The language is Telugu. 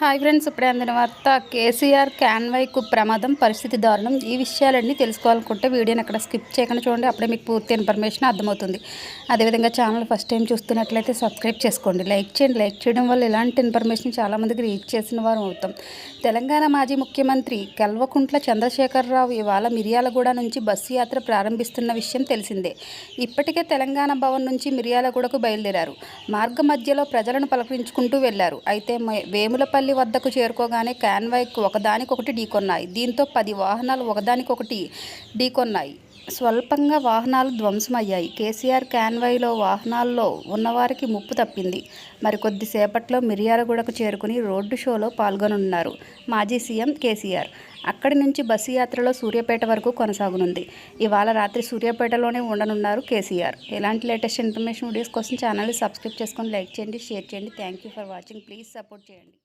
హాయ్ ఫ్రెండ్స్ ఇప్పుడే అందిన వార్త కేసీఆర్ క్యాన్వైకు ప్రమాదం పరిస్థితి దారుణం ఈ విషయాలన్నీ తెలుసుకోవాలనుకుంటే వీడియోని అక్కడ స్కిప్ చేయకుండా చూడండి అప్పుడే మీకు పూర్తి ఇన్ఫర్మేషన్ అర్థమవుతుంది. అదేవిధంగా ఛానల్ ఫస్ట్ టైం చూస్తున్నట్లయితే సబ్స్క్రైబ్ చేసుకోండి. లైక్ చేయండి. లైక్ చేయడం వల్ల ఇలాంటి ఇన్ఫర్మేషన్ చాలామందికి రీచ్ చేసిన వారు అవుతాం. తెలంగాణ మాజీ ముఖ్యమంత్రి కల్వకుంట్ల చంద్రశేఖరరావు ఇవాళ మిర్యాలగూడ నుంచి బస్సు యాత్ర ప్రారంభిస్తున్న విషయం తెలిసిందే. ఇప్పటికే తెలంగాణ భవన్ నుంచి మిర్యాలగూడకు బయలుదేరారు. మార్గ మధ్యలో ప్రజలను పలకరించుకుంటూ వెళ్ళారు. అయితే వేములపల్లి వేములపల్లి వద్దకు చేరుకోగానే కాన్వాయ్కు ఒకదానికొకటి ఢీకొన్నాయి దీంతో పది వాహనాలు ఒకదానికొకటి ఢీకొన్నాయి స్వల్పంగా వాహనాలు ధ్వంసమయ్యాయి. కేసీఆర్ కాన్వాయ్లో వాహనాల్లో ఉన్నవారికి ముప్పు తప్పింది. మరికొద్దిసేపట్లో మిర్యాలగూడకు చేరుకుని రోడ్డు షోలో పాల్గొనున్నారు మాజీ సీఎం కేసీఆర్. అక్కడి నుంచి బస్సు యాత్రలో సూర్యాపేట వరకు కొనసాగనుంది. ఇవాళ రాత్రి సూర్యాపేటలోనే ఉండనున్నారు కేసీఆర్. ఎలాంటి లేటెస్ట్ ఇన్ఫర్మేషన్ వీడియోస్ కోసం ఛానల్ని సబ్స్క్రైబ్ చేసుకొని లైక్ చేయండి షేర్ చేయండి. Thank you for watching. Please support చేయండి.